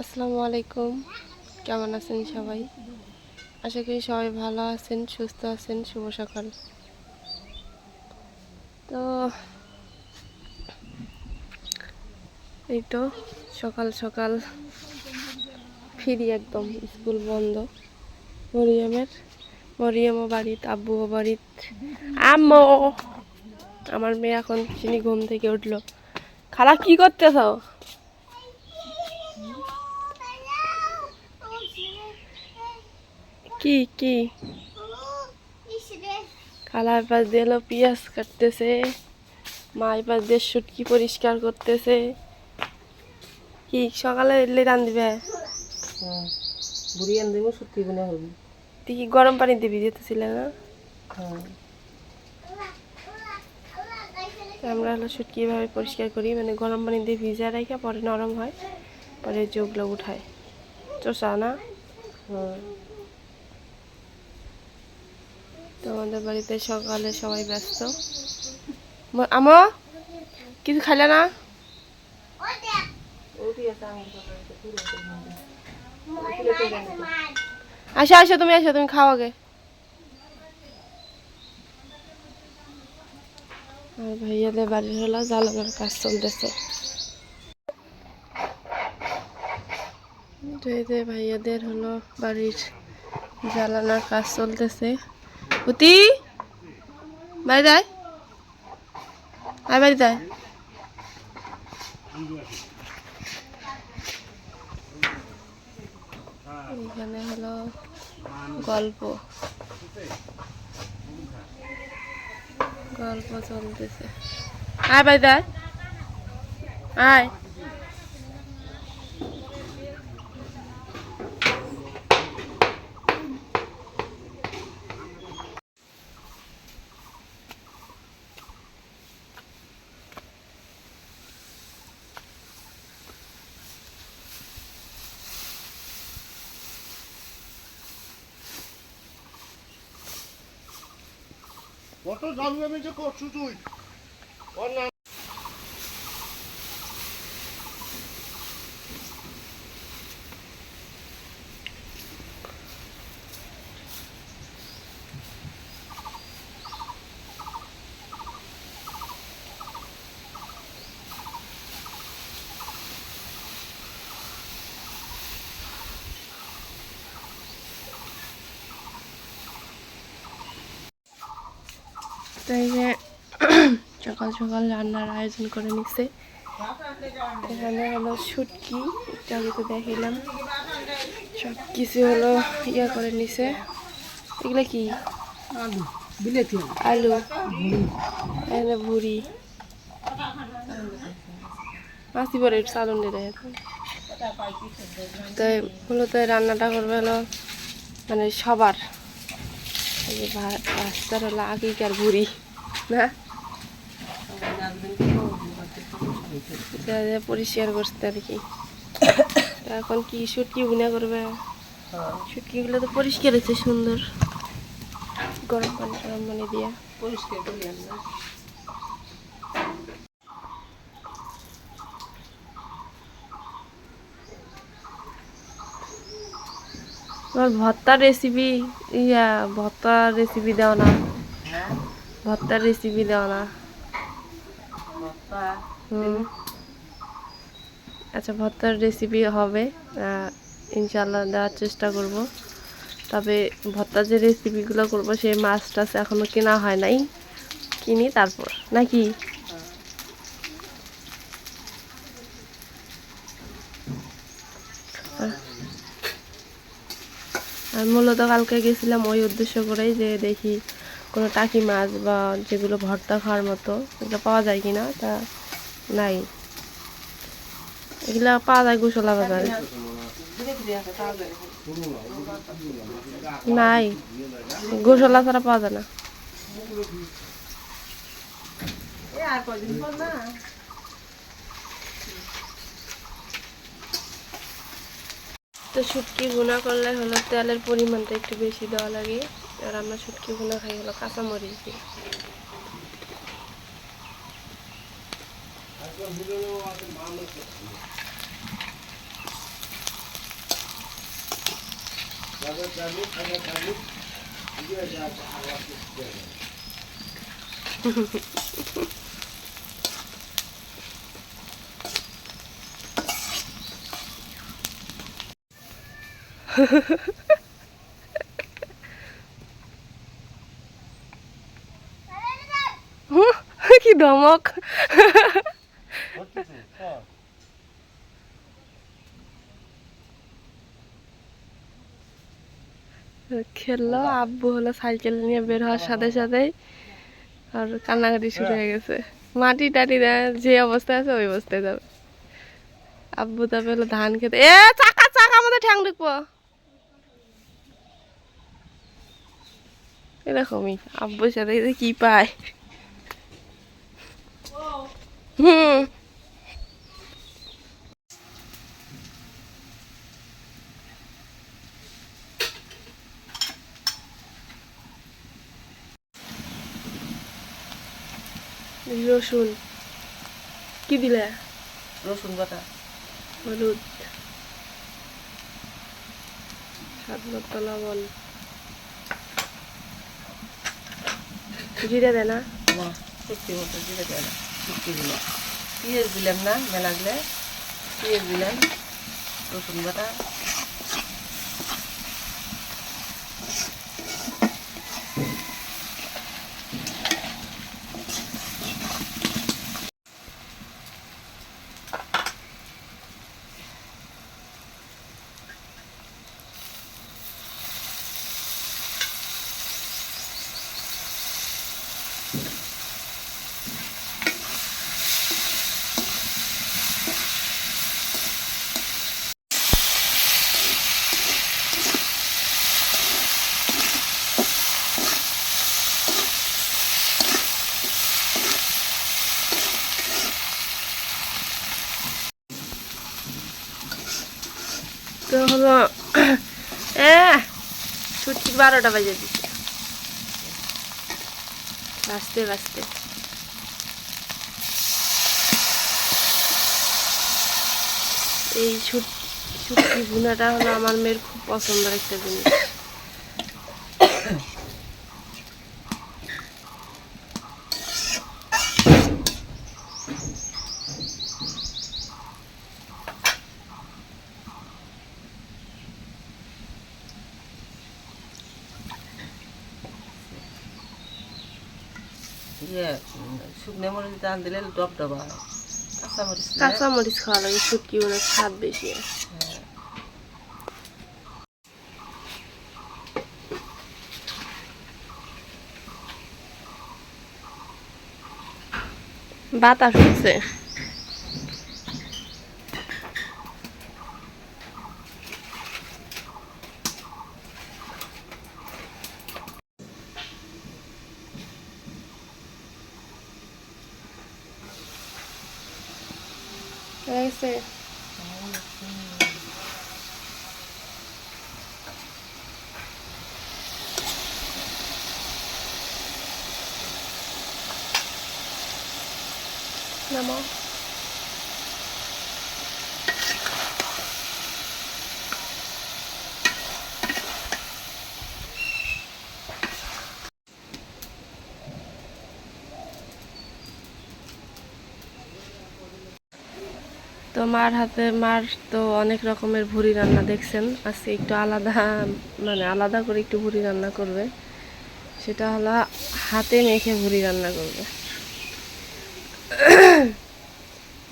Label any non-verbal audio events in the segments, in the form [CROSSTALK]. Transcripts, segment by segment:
আসসালামু আলাইকুম। কেমন আছেন সবাই? আশা করি সবাই ভালো আছেন, সুস্থ আছেন। শুভ সকাল। তো, এই তো সকাল সকাল ফিরি একদম, স্কুল বন্ধ। মরিয়মের, মরিয়মও বাড়িত, আব্বুও বাড়িত। আম্মু! আমার মেয়ে এখন চিনি ঘুম থেকে উঠল। খালা কি করতেছ? কি কি? খালার পাশ দিয়ে এলো পেঁয়াজ কাটতেছে। মা এই পাশ দিয়ে সুটকি পরিষ্কার করতেছে। কি সকালে এলে রান দিবে? হ্যাঁ বুড়ি আন দেবো সত্যি গুনে হবে তুই কি গরম পানি দিবি যেতেছিলে না? হ্যাঁ। আমরা হলো শুটকি এভাবে পরিষ্কার করি? মানে গরম পানি দিয়ে ভিজা রেখে পরে নরম হয়, পরে যোগগুলো উঠায়। চোষা না তো আমাদের বাড়িতে সকালে সবাই ব্যস্ত? আমো, কিছু খাইলে না? আসো আসো, তুমি আসো, তুমি খাও আগে। আর ভাইয়াদের বাড়ির হলো জ্বালানোর কাজ চলতেছে। ভাইয়াদের হলো বাড়ির জ্বালানোর কাজ চলতেছে। অতি বাড়ি যায়? আয় বাড়ি যায়। এখানে হলো গল্প। গল্প চলতেছে। আয় ভাই দা আয়। কত আমি যে করছু তুই ওর নাম তো এই যে সকাল সকাল রান্নার আয়োজন করে নিচ্ছে এখানে হলো শুটকি একটু আগে তো দেখিলাম। সব কিছু হলো ইয়া করে নিছে। এগুলো কি? আলু বিলেতি আলু। এখানে ভুড়ি। মাছি পরে চালন দিয়ে তো মূলত রান্নাটা করবে হলো মানে সবার। বাচ্চার হলো আগেকার ভুড়ি না? পরিষ্কার করছে আর কি। এখন কি শুটকি বুনা করবে? সুটকিগুলো তো পরিষ্কার হচ্ছে সুন্দর। গরম পানি গরম পানি দিয়ে। পরিষ্কার করি আমরা। তোমার ভর্তার রেসিপি ইয়া ভর্তার রেসিপি দাও না। হ্যাঁ? ভর্তার রেসিপি দাও না। হুম। আচ্ছা ভর্তার রেসিপি হবে। ইনশাল্লাহ দেওয়ার চেষ্টা করব। তবে ভর্তার যে রেসিপিগুলো করব সেই মাছ টাছ এখনও কেনা হয় নাই। কিনি তারপর। নাকি? মূলত কালকে গেছিলাম ওই উদ্দেশ্য করেই যে দেখি কোনো টাকি মাছ বা যেগুলো ভর্তা খাওয়ার মতো, এগুলো পাওয়া যায় কিনা তা নাই। এগুলা পাওয়া যায় গোসলা বাজারে নাই গোসলা ছাড়া পাওয়া যায় না এ আর কয়দিন পর না তো শুটকি ভুনা করলে হলো তেলের পরিমাণটা একটু বেশি দেওয়া লাগে। আর আমরা শুটকি ভুনা খাই হলো কাঁচামরিচ দিয়ে। [LAUGHS] কি খেললো আব্বু হলো সাইকেল নিয়ে বের হওয়ার সাথে সাথেই আর কান্নাকাটি শুরু হয়ে গেছে। মাটি টাটি যে অবস্থায় আছে ওই অবস্থায় যাবে। আব্বু তারপরে হলো ধান খেতে এ, চাকা চাকা আমাদের ঠ্যাং ঢুকবো। এরকমই আব্বুর সাথে যে কি পায়। হুম। রসুন। কি দিলে? রসুন বাটা। হলুদ। স্বাদ মতো লবণ। জিরে দে না। সত্যি মতো জিরে দেয় না সত্যি দিলাম। পেঁয়াজ দিলাম না, মেলাগুলো পেঁয়াজ দিলাম, রসুন বাটা তো হলো এ ছুটি বারোটা বাজে দিচ্ছে বাঁচতে বাঁচতে এই ছুটি ভুনাটা হলো আমার মেয়ের খুব পছন্দের একটা জিনিস। ইয়ে শুকনো মরিচ দান দিলে ডব ডবা হয় কাঁচা মরিচ কাঁচা মরিচ খাওয়া লাগে ছুটকি মানে স্বাদ বেশি। বাতাস উঠছে হয়ে গেছে নামাও তো মার হাতে, মার তো অনেক রকমের ভুড়ি রান্না দেখছেন। আজকে একটু আলাদা মানে আলাদা করে একটু ভুড়ি রান্না করবে। সেটা হলো হাতে মেখে ভুড়ি রান্না করবে।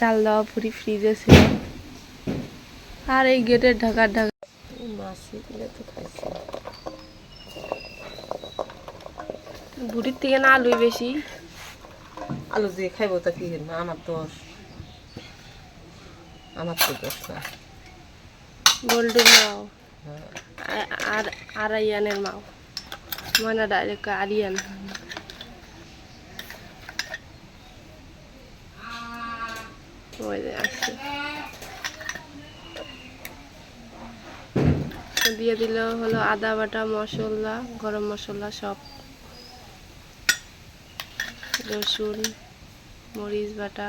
জাল দেওয়া ভুড়ি ফ্রিজে ছিল। আর এই গেটের ঢাকার ঢাকা। মাছি তো খাইছি। ভুড়ির থেকে না আলুই বেশি। আলু দিয়ে খাইবো তা কি আমার দোষ আমার তো দোষ না। গোল্ডেন মাও। আর আড়াইয়ানের মাও। ময়না ডাইরেক্ট আরিয়ান। দিয়ে দিল হলো আদা বাটা, মশলা, গরম মশলা সব। রসুন, মরিচ বাটা।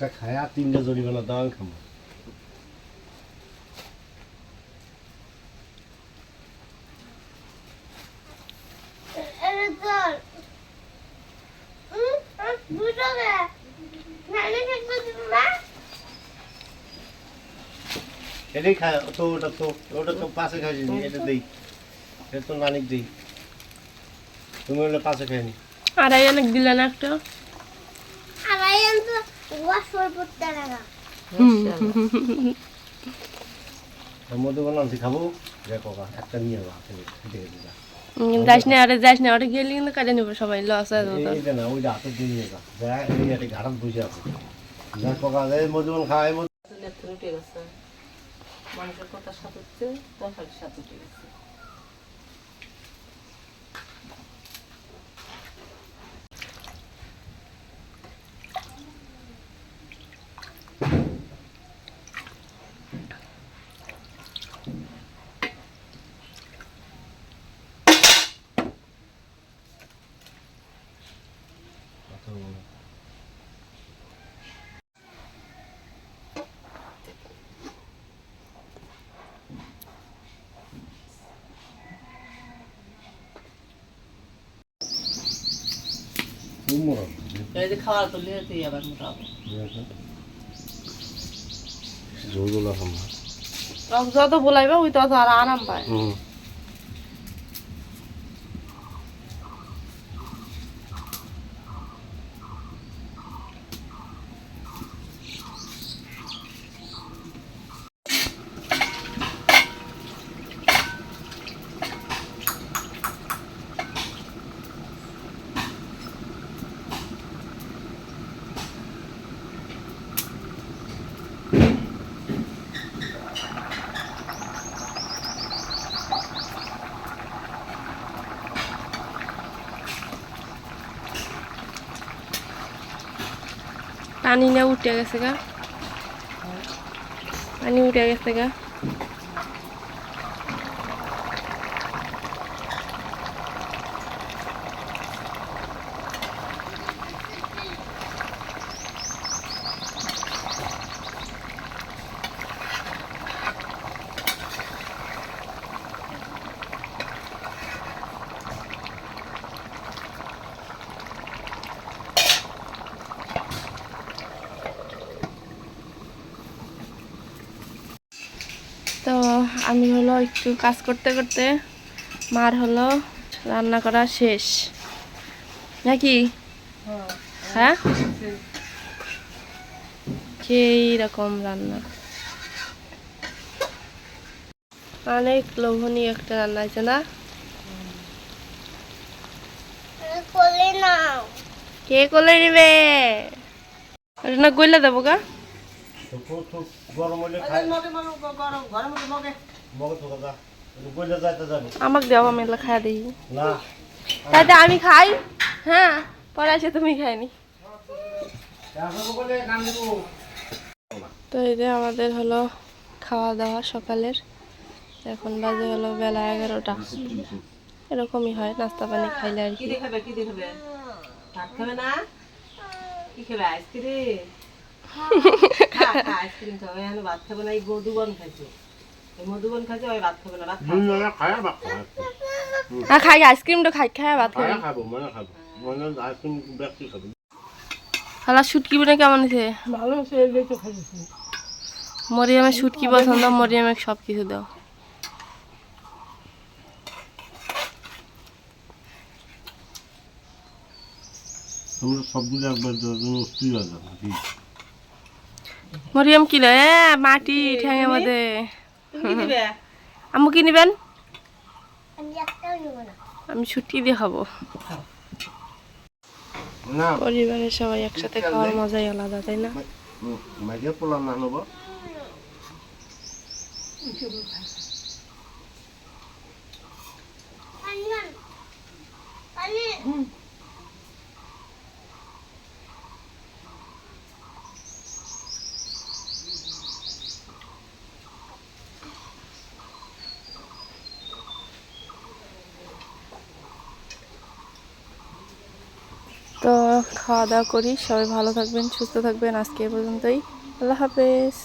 একটা খায় আর তিনটা জরিমানা দাও আমি খাব? এটাই খায় তো ওটা তো ওটা তো পাশে খাইছি এটা দেই। এটা তো নানিক দেই। তুমি ওটা পাশে খাইনি আড়াই অনেক দিলেন একটা? খাব? একটা নিয়ে যা যাস না আরে যাস না ওটা গেলে কিন্তু কাটে নেব সবাই লস এইটা না ওইটা হাতে দিয়ে নিয়ে যা এই একটা বসে আছে। খায় উঠে গেছে। মানুষের কথা সাথে সাথে উঠে গেছে। খুব মরম এই যে খাওয়ার তো লিয়ে আবার মোটাবো যত বলাইবা ওই তত আর আরাম পায়। পানি না উঠে গেছে গা। পানি উঠে গেছে গা তো আমি হলো একটু কাজ করতে করতে মার হলো রান্না করা শেষ। নাকি? হ্যাঁ? সেই রকম রান্না। অনেক লোভনীয় একটা রান্না আছে না? কে কোলে নিবে? ওটা না গইলা দেবো গা? গরম মগে গরম আমাকে দেওয়া আমি খাইয়া দিই না। তাইতে আমি খাই? হ্যাঁ পরে আসে তুমি খাইনি বলে কান দিব তো এই যে আমাদের হলো খাওয়া দাওয়া সকালের। এখন বাজে হলো বেলা এগারোটা। এরকমই হয় নাস্তা পানি খাইলে আর কি। খাবে কি খাবে ভাত খাবে না? কি খাবে আইসক্রিম [LAUGHS] আইসক্রিম খাবে। আমি ভাত খাবে না এই খাইছে। মধুবন খাইছে ওই ভাত খাবে না ভাত খাবে দুই খায় বা খায় হ্যাঁ খাই আইসক্রিমটা খাই ভাত খায় খাব মানে খাব। মানে আইসক্রিম ব্যক্তি খাব। খালা শুটকি বলে কেমন হয়েছে? ভালো মরিয়ামের শুটকি পছন্দ মরিয়ামের সব কিছু দাও। তোমরা সবগুলো একবার হয়ে মরিয়াম কিলো এ মাটি ঠ্যাঙের মধ্যে। [LAUGHS] আম্মু কি নিবেন. আমি শুটকি দিয়ে খাব। পরিবারের সবাই একসাথে খাওয়ার মজাই আলাদা তাই না? মাঝে পোলা না নেব পানি আন। পানি তো খাওয়া দাওয়া করি। সবাই ভালো থাকবেন সুস্থ থাকবেন। আজকে এ পর্যন্তই। আল্লাহ হাফেজ।